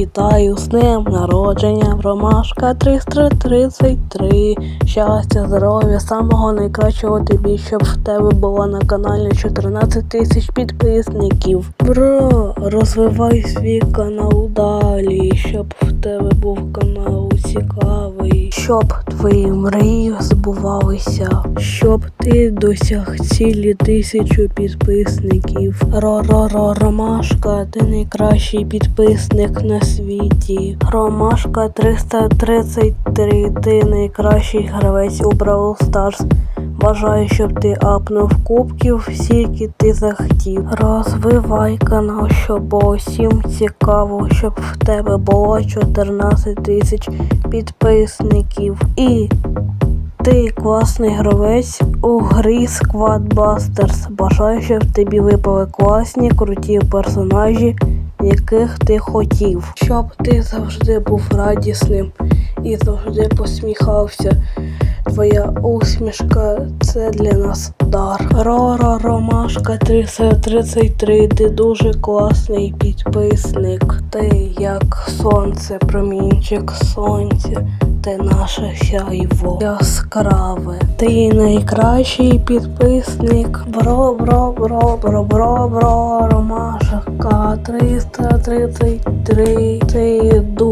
вітаю з днем народження, Ромашка 333. Щастя, здоров'я, самого найкращого тобі, щоб в тебе було на каналі 14 тисяч підписників. Бро, розвивай свій канал далі, щоб в тебе був канал цікавий, щоб твої мрії збувалися, щоб ти досяг цілі тисячу підписників. Ро-ро-ро, Ромашка, ти найкращий підписник на світі. Ромашка 333, ти найкращий гравець у Brawl Stars. Бажаю, щоб ти апнув кубків, скільки ти захотів. Розвивай канал, щоб було всім цікаво, щоб в тебе було 14 тисяч підписників. І ти класний гравець у грі Squad Busters. Бажаю, щоб тобі випали класні, круті персонажі, яких ти хотів. Щоб ти завжди був радісним і завжди посміхався. Твоя усмішка це для нас дар. Рора Ромашка 333, ти дуже класний підписник. Ти як сонце, промінчик сонця, ти наше сяйво яскраве. Ти найкращий підписник. Бро, бро, бро, бро, бро, бро, Ромашка 333. Ти дуже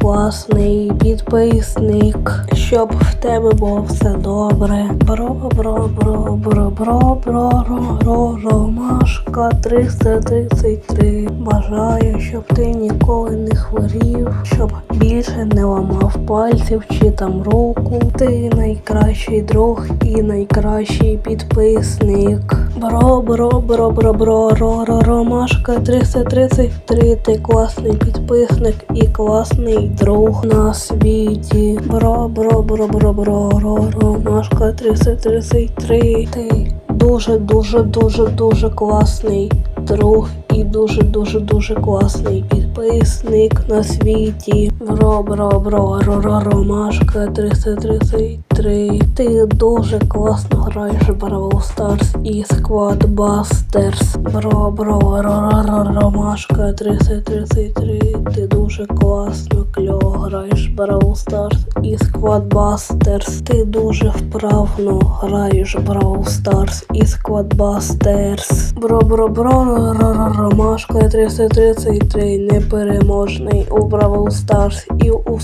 класний підписник. Щоб в тебе було все добре. Бро, бро, бро, бро, бро, бро, ро, ро, Ромашка 333. Бажаю, щоб ти ніколи не хворів, щоб більше не ламав пальців чи там руку. Ти найкращий друг і найкращий підписник. Бро, бро, бро, бро, бро, ро, ро, Ромашка 333. Ти класний підписник і класний друг на світі. Бро, бро, бро, бро, бро, ро, Ромашка 333. Ти дуже, дуже, дуже, дуже класний друг і дуже, дуже, дуже класний підписник на світі. Бро, бро, бро, ро, ро, Ромашка 333. Ти дуже класно граєш Brawl Stars і Squad Busters. Бро, бро, ро, ро, ро, Ромашка 333. Ти дуже класно кльово граєш Brawl Stars і Squad Busters. Ти дуже вправно граєш Brawl Stars і Squad Busters. Бро, бро, бро, ро, ро, ро, Ромашка 333. Непереможний у Brawl Stars і у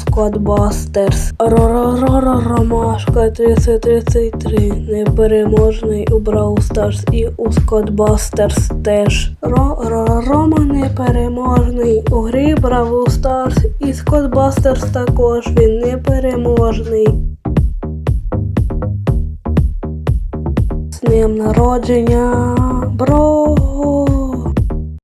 ро, Ромашка 333. Непереможний у Brawl Stars і у Busters теж. Ро, ро, ро, Рома непереможний у грі Brawl Stars і Busters також він непереможний. З днем народження, бро,